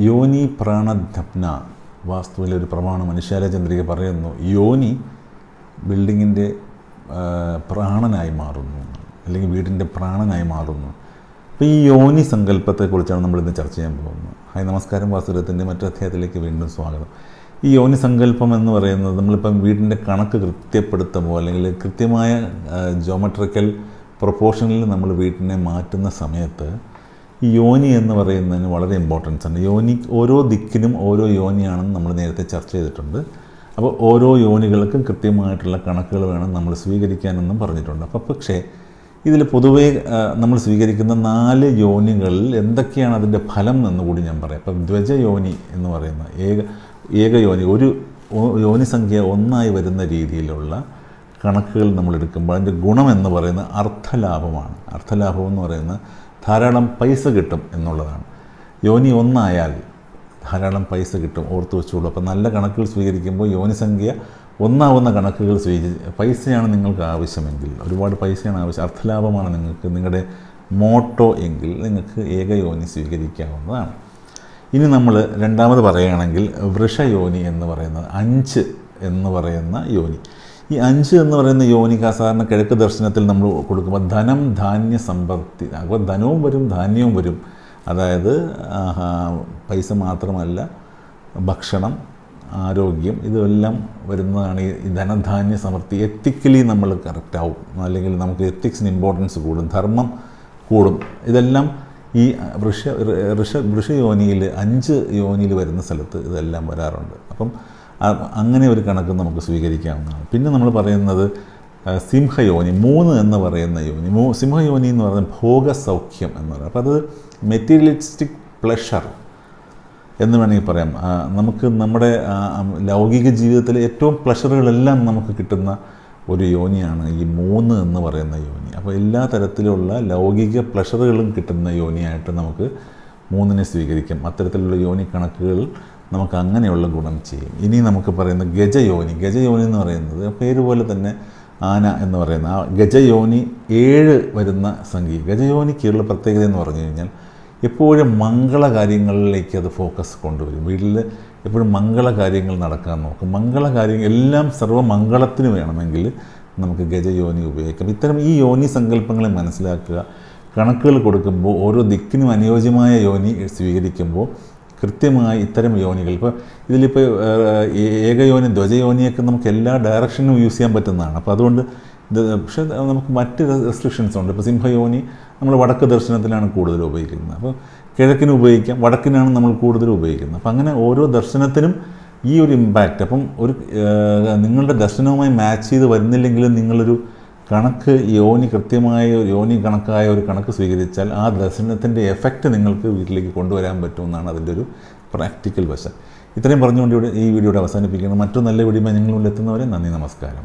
യോനി പ്രാണധപ്ന. വാസ്തുവിലെ ഒരു പ്രമാണം മനുഷ്യാലചന്ദ്രിക പറയുന്നു. യോനി ബിൽഡിങ്ങിന്റെ പ്രാണനായി മാറുന്നു. അല്ലെങ്കിൽ വീടിന്റെ പ്രാണനായി മാറുന്നു. അപ്പോൾ ഈ യോനി സങ്കല്പത്തെക്കുറിച്ചാണ് നമ്മൾ ഇന്ന് ചർച്ച ചെയ്യാൻ പോകുന്നത്. ഹായ് നമസ്കാരം. വാസുരത്തിന്റെ മറ്റു അധ്യായത്തിലേക്ക് വീണ്ടും സ്വാഗതം. ഈ യോനി സങ്കല്പം എന്ന് പറയുന്നത് നമ്മളിപ്പം വീടിന്റെ കണക്ക് കൃത്യപ്പെടുത്തുമ്പോൾ അല്ലെങ്കിൽ കൃത്യമായ ജോമെട്രിക്കൽ പ്രൊപ്പോർഷനിൽ നമ്മൾ വീട്ടിനെ മാറ്റുന്ന സമയത്ത് ഈ യോനി എന്ന് പറയുന്നതിന് വളരെ ഇമ്പോർട്ടൻസ് ഉണ്ട് യോനി ഓരോ ദിക്കിനും ഓരോ യോനിയാണെന്ന് നമ്മൾ നേരത്തെ ചർച്ച ചെയ്തിട്ടുണ്ട്. അപ്പോൾ ഓരോ യോനികൾക്കും കൃത്യമായിട്ടുള്ള കണക്കുകൾ വേണം നമ്മൾ സ്വീകരിക്കാനെന്നും പറഞ്ഞിട്ടുണ്ട്. അപ്പോൾ പക്ഷേ ഇതിൽ പൊതുവേ നമ്മൾ സ്വീകരിക്കുന്ന നാല് യോനികളിൽ എന്തൊക്കെയാണ് അതിന്റെ ഫലം എന്ന് കൂടി ഞാൻ പറയാം. അപ്പം ധ്വജ യോനി എന്ന് പറയുന്ന ഏക ഏക യോനി ഒരു യോനി സംഖ്യ ഒന്നായി വരുന്ന രീതിയിലുള്ള കണക്കുകൾ നമ്മൾ എടുക്കുമ്പോൾ അതിന്റെ ഗുണം എന്ന് പറയുന്ന അർത്ഥലാഭമാണ്. അർത്ഥലാഭം എന്ന് പറയുന്നത് ധാരാളം പൈസ കിട്ടും എന്നുള്ളതാണ്. യോനി ഒന്നായാൽ ധാരാളം പൈസ കിട്ടും ഓർത്ത് വെച്ചോളൂ. അപ്പോൾ നല്ല കണക്കുകൾ സ്വീകരിക്കുമ്പോൾ യോനി സംഖ്യ ഒന്നാവുന്ന കണക്കുകൾ സ്വീകരിച്ച് പൈസയാണ് നിങ്ങൾക്ക് ആവശ്യമെങ്കിൽ ഒരുപാട് പൈസയാണ് ആവശ്യം അർത്ഥലാഭമാണ് നിങ്ങൾക്ക് നിങ്ങളുടെ മോട്ടോ എങ്കിൽ നിങ്ങൾക്ക് ഏകയോനി സ്വീകരിക്കാവുന്നതാണ്. ഇനി നമ്മൾ രണ്ടാമത് പറയുകയാണെങ്കിൽ വൃഷയോനി എന്ന് പറയുന്നത് അഞ്ച് എന്ന് പറയുന്ന യോനി. ഈ അഞ്ച് എന്ന് പറയുന്ന യോനിക്ക് സാധാരണ കിഴക്ക് ദർശനത്തിൽ നമ്മൾ കൊടുക്കുമ്പോൾ ധനം ധാന്യ സമ്പത്തി. അപ്പോൾ ധനവും വരും ധാന്യവും വരും. അതായത് പൈസ മാത്രമല്ല ഭക്ഷണം ആരോഗ്യം ഇതെല്ലാം വരുന്നതാണ് ഈ ധനധാന്യ സമൃദ്ധി. എത്തിക്കലി നമ്മൾ കറക്റ്റാവും അല്ലെങ്കിൽ നമുക്ക് എത്തിക്സിന് ഇമ്പോർട്ടൻസ് കൂടും ധർമ്മം കൂടും. ഇതെല്ലാം ഈ വൃഷ വൃഷ വൃഷയോനിയിൽ അഞ്ച് യോനിയിൽ വരുന്ന സ്ഥലത്ത് ഇതെല്ലാം വരാറുണ്ട്. അപ്പം അങ്ങനെ ഒരു കണക്ക് നമുക്ക് സ്വീകരിക്കാവുന്നതാണ്. പിന്നെ നമ്മൾ പറയുന്നത് സിംഹയോനി മൂന്ന് എന്ന് പറയുന്ന യോനി. മൂ സിംഹയോനി എന്ന് പറയുന്നത് ഭോഗസൗഖ്യം എന്ന് പറയുന്നത് അപ്പോൾ അത് മെറ്റീരിയലിസ്റ്റിക് പ്ലഷർ എന്ന് വേണമെങ്കിൽ പറയാം. നമുക്ക് നമ്മുടെ ലൗകിക ജീവിതത്തിലെ ഏറ്റവും പ്ലഷറുകളെല്ലാം നമുക്ക് കിട്ടുന്ന ഒരു യോനിയാണ് ഈ മൂന്ന് എന്ന് പറയുന്ന യോനി. അപ്പോൾ എല്ലാ തരത്തിലുള്ള ലൗകിക പ്ലഷറുകളും കിട്ടുന്ന യോനിയായിട്ട് നമുക്ക് മൂന്നിനെ സ്വീകരിക്കാം. അത്തരത്തിലുള്ള യോനി കണക്കുകൾ നമുക്ക് അങ്ങനെയുള്ള ഗുണം ചെയ്യും. ഇനി നമുക്ക് പറയുന്ന ഗജയോനി. ഗജയോനി എന്ന് പറയുന്നത് പേര് പോലെ തന്നെ ആന എന്ന് പറയുന്ന ആ ഗജയോനി ഏഴ് വരുന്ന സംഖ്യ ഗജയോനിക്കുള്ള പ്രത്യേകത എന്ന് പറഞ്ഞു കഴിഞ്ഞാൽ എപ്പോഴും മംഗള കാര്യങ്ങളിലേക്ക് അത് ഫോക്കസ് കൊണ്ടുവരും. വീട്ടിൽ എപ്പോഴും മംഗള കാര്യങ്ങൾ നടക്കാൻ നോക്കും. മംഗള കാര്യങ്ങൾ എല്ലാം സർവമംഗളത്തിന് വേണമെങ്കിൽ നമുക്ക് ഗജയോനി ഉപയോഗിക്കാം. ഇത്തരം ഈ യോനി സങ്കല്പങ്ങളെ മനസ്സിലാക്കുക. കണക്കുകൾ കൊടുക്കുമ്പോൾ ഓരോ ദിക്കിനും അനുയോജ്യമായ യോനി സ്വീകരിക്കുമ്പോൾ കൃത്യമായി ഇത്തരം യോനികൾ. ഇപ്പോൾ ഇതിലിപ്പോൾ ഏകയോനി ധ്വജയോനിയൊക്കെ നമുക്ക് എല്ലാ ഡയറക്ഷനും യൂസ് ചെയ്യാൻ പറ്റുന്നതാണ്. അപ്പോൾ അതുകൊണ്ട് പക്ഷെ നമുക്ക് മറ്റ് റെസ്ട്രിക്ഷൻസ് ഉണ്ട്. ഇപ്പോൾ സിംഹയോനി നമ്മൾ വടക്ക് ദർശനത്തിലാണ് കൂടുതൽ ഉപയോഗിക്കുന്നത്. അപ്പോൾ കിഴക്കിന് ഉപയോഗിക്കാം വടക്കിനാണ് നമ്മൾ കൂടുതൽ ഉപയോഗിക്കുന്നത്. അപ്പം അങ്ങനെ ഓരോ ദർശനത്തിനും ഈ ഒരു ഇമ്പാക്റ്റ് അപ്പം ഒരു നിങ്ങളുടെ ദർശനവുമായി മാച്ച് ചെയ്ത് വരുന്നില്ലെങ്കിലും നിങ്ങളൊരു കണക്ക് യോനി കൃത്യമായ യോനി കണക്കായ ഒരു കണക്ക് സ്വീകരിച്ചാൽ ആ ദർശനത്തിന്റെ എഫക്റ്റ് നിങ്ങൾക്ക് വീട്ടിലേക്ക് കൊണ്ടുവരാൻ പറ്റുമെന്നാണ് അതിന്റെ ഒരു പ്രാക്ടിക്കൽ വശം. ഇത്രയും പറഞ്ഞുകൊണ്ട് ഇവിടെ ഈ വീഡിയോയുടെ അവസാനിപ്പിക്കുന്നത് മറ്റു നല്ല വീഡിയോ ഞങ്ങൾ എത്തുന്നവരെ നന്ദി നമസ്കാരം.